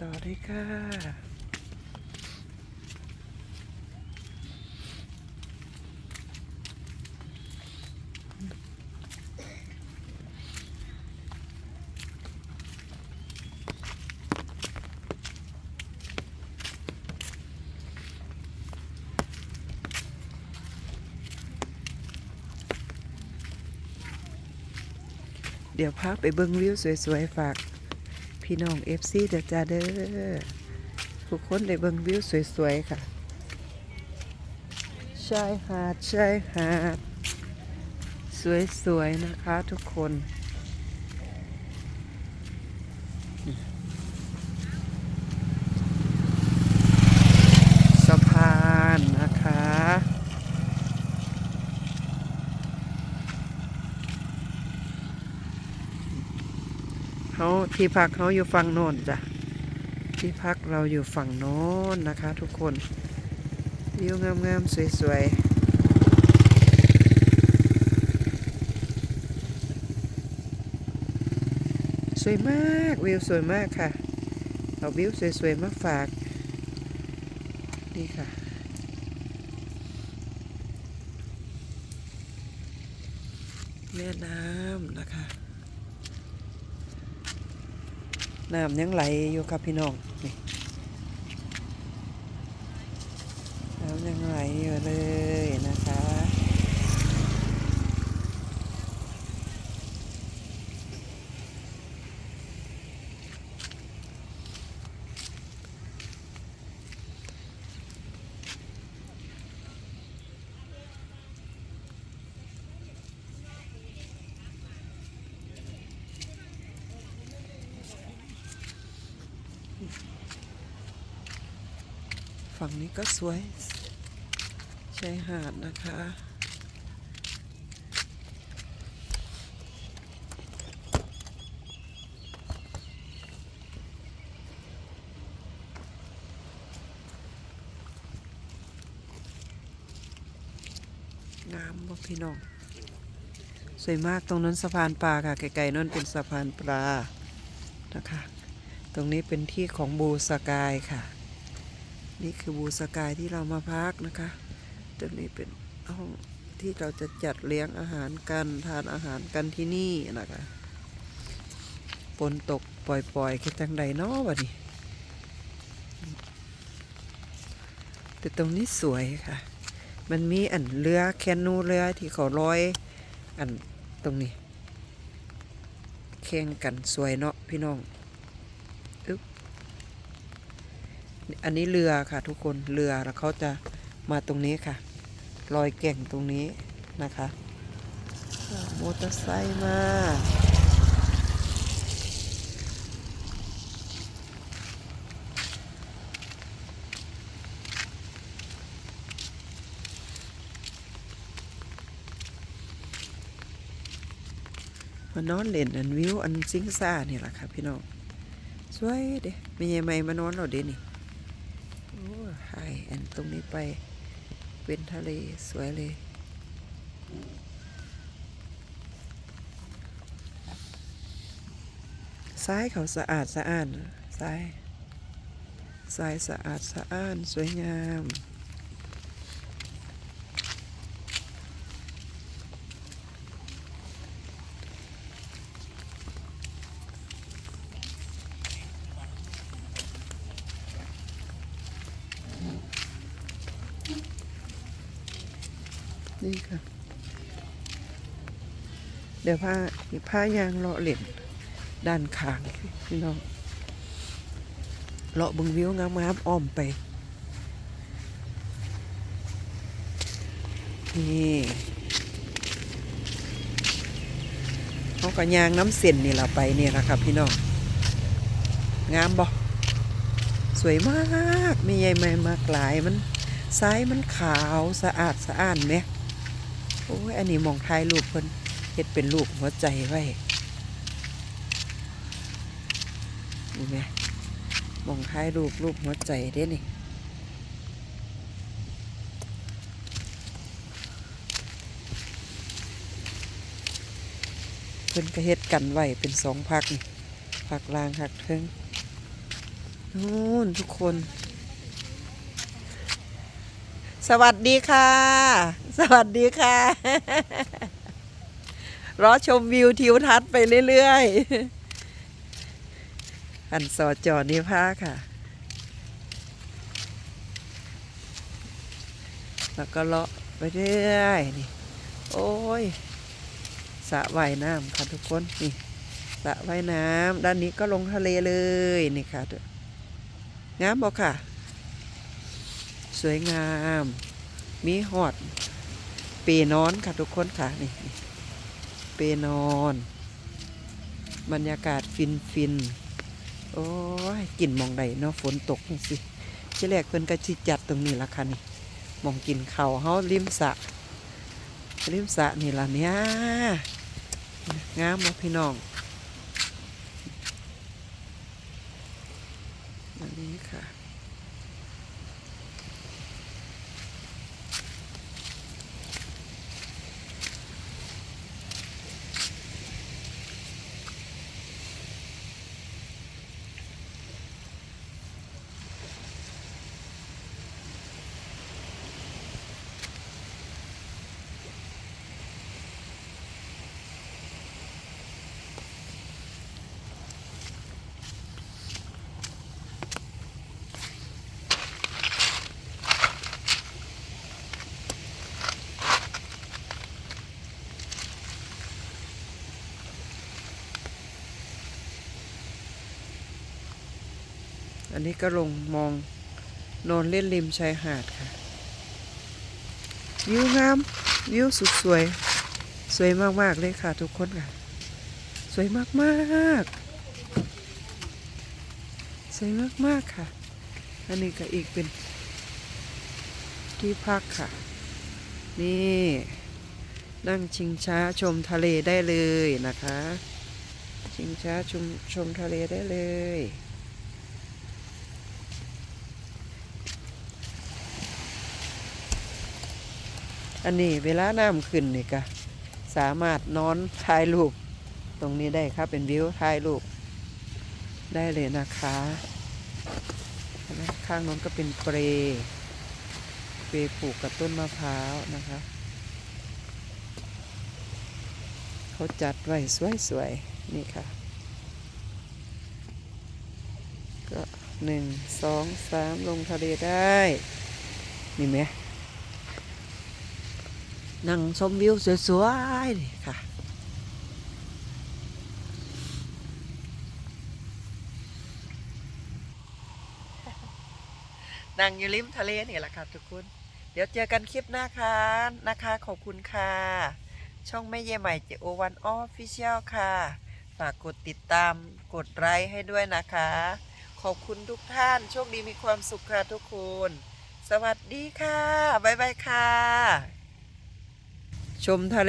ต่อเลยค่ะ เดี๋ยวพาไปเบิ่งวิวสวยๆ ฝาก พี่น้องเอฟซีเด้อจ้าเด้อทุกคนได้เบิ่งวิวสวยๆค่ะชายหาดชายหาด สวยๆนะคะทุกคน สะพานนะคะ เขา ที่พักเขาอยู่ฝั่งโน้นจ้ะที่พักเราอยู่ฝั่งโน้นนะคะ ทุกคนวิวงามๆสวยๆสวยมากวิวสวยมากค่ะ เอาวิวสวยๆมาฝากนี่ค่ะ แม่น้ำนะคะ น้ำยังไหลอยู่ครับพี่น้องนี่น้ำยังไหลอยู่เลยนะคะ ฝั่งนี้ก็สวยชายหาดนะคะงามบ่พี่น้อง สวยมากตรงนั้นสะพานปลาค่ะไกลๆนั่นเป็นสะพานปลานะคะ ตรงนี้เป็นที่ของบูสกายค่ะ นี่คือบูสกายที่เรามาพักนะคะตรงนี้เป็นห้องที่เราจะจัดเลี้ยงอาหารกันทานอาหารกันที่นี่นะคะฝนตกปล่อยๆคิดจังใดเนาะวะนี่แต่ตรงนี้สวยค่ะ มันมีอันเรือแคนูเรือที่เขาลอยอันตรงนี้แข่งกันสวยเนาะพี่น้อง อันนี้เรือค่ะทุกคนเรือแล้วเขาจะมาตรงนี้ค่ะลอยแก่งตรงนี้นะคะมอเตอร์ไซค์มามานอนเล่นอันวิวอันซิงซ่านี่แหละค่ะพี่น้อง สวยเด้ไม่ใช่ไม่มานอนเราเด้นี่ โอ้หายอันตรงนี้ไปเป็นทะเลสวยเลย ซ้ายเขาสะอาดสะอ้านซ้ายซ้ายสะอาดสะอ้านสวยงาม นี่ค่ะ เดี๋ยวผ้าผ้ายางเลาะเหล่นด้านข้างพี่น้องเลาะบึงวิวงามๆอ้อมไป นี่เขาก็ยางน้ำเส้นนี่เราไปนี่แหละครับพี่น้อง งามบ่สวยมากม่ใหญ่ไม่มากหลายมันซ้ายมันขาวสะอาดสะอ้านไหม โอ้ยอันนี้มองถ่ายรูปเพิ่นเฮ็ดเป็นรูปหัวใจไว้นี่ไหมมองถ่ายรูปรูปหัวใจเด้นี่เพิ่นก็เฮ็ดกันไว้เป็นสองพักนี่พักล่างพักเทิงนู่นทุกคน สวัสดีค่ะ สวัสดีค่ะ รอชมวิวทิวทัศน์ไปเรื่อยๆ อันสอจอนิพาค่ะ แล้วก็เลาะไปเรื่อยนี่โอ้ยสระว่ายน้ำค่ะทุกคนนี่สระว่ายน้ำด้านนี้ก็ลงทะเลเลยนี่ค่ะงามบอกค่ะ สวยงาม มีหอด เปนอนค่ะทุกคนค่ะนี่เปนอน บรรยากาศฟินฟินๆโอ้ยกลิ่นมองใดเนาะฝนตกนี่สิที่แรกเพิ่นก็ชิจัดตรงนี้ละค่ะนี่มองกินเขาเฮาริมสะริมสะนี่ละเนี่ยงามบ่พี่น้องอันนี้ค่ะ อันนี้ก็ลงมองนอนเล่นริมชายหาดค่ะ วิวงาม วิวสุดสวย สวยมาก ๆ เลยค่ะทุกคนค่ะ สวยมาก ๆ สวยมาก ๆ ค่ะ อันนี้ก็อีกเป็นที่พักค่ะ นี่ นั่งชิงช้าชมทะเลได้เลยนะคะ ชิงช้าชมชมทะเลได้เลย อันนี้เวลาน้ำขึ้นนี่ก็สามารถนอนถ่ายรูปตรงนี้ได้ครับเป็นวิวถ่ายรูปได้เลยนะคะข้างโน้นก็เป็นเปรเปรปลูกกับต้นมะพร้าวนะคะ เขาจัดไว้สวยๆ นี่ค่ะ ก็หนึ่งสองสามลงทะเลได้ นี่ไหม นั่งชมวิวสวยๆนี่ค่ะ นั่งอยู่ริมทะเลนี่แหละค่ะทุกคน เดี๋ยวเจอกันคลิปหน้าค่ะนะคะ ขอบคุณค่ะ ช่องแม่เย่ใหม่เจโอวันออฟฟิเชียลค่ะ ฝากกดติดตามกดไลค์ให้ด้วยนะคะ ขอบคุณทุกท่าน โชคดีมีความสุขค่ะทุกคน สวัสดีค่ะ บ๊ายบายค่ะ ชมทะเล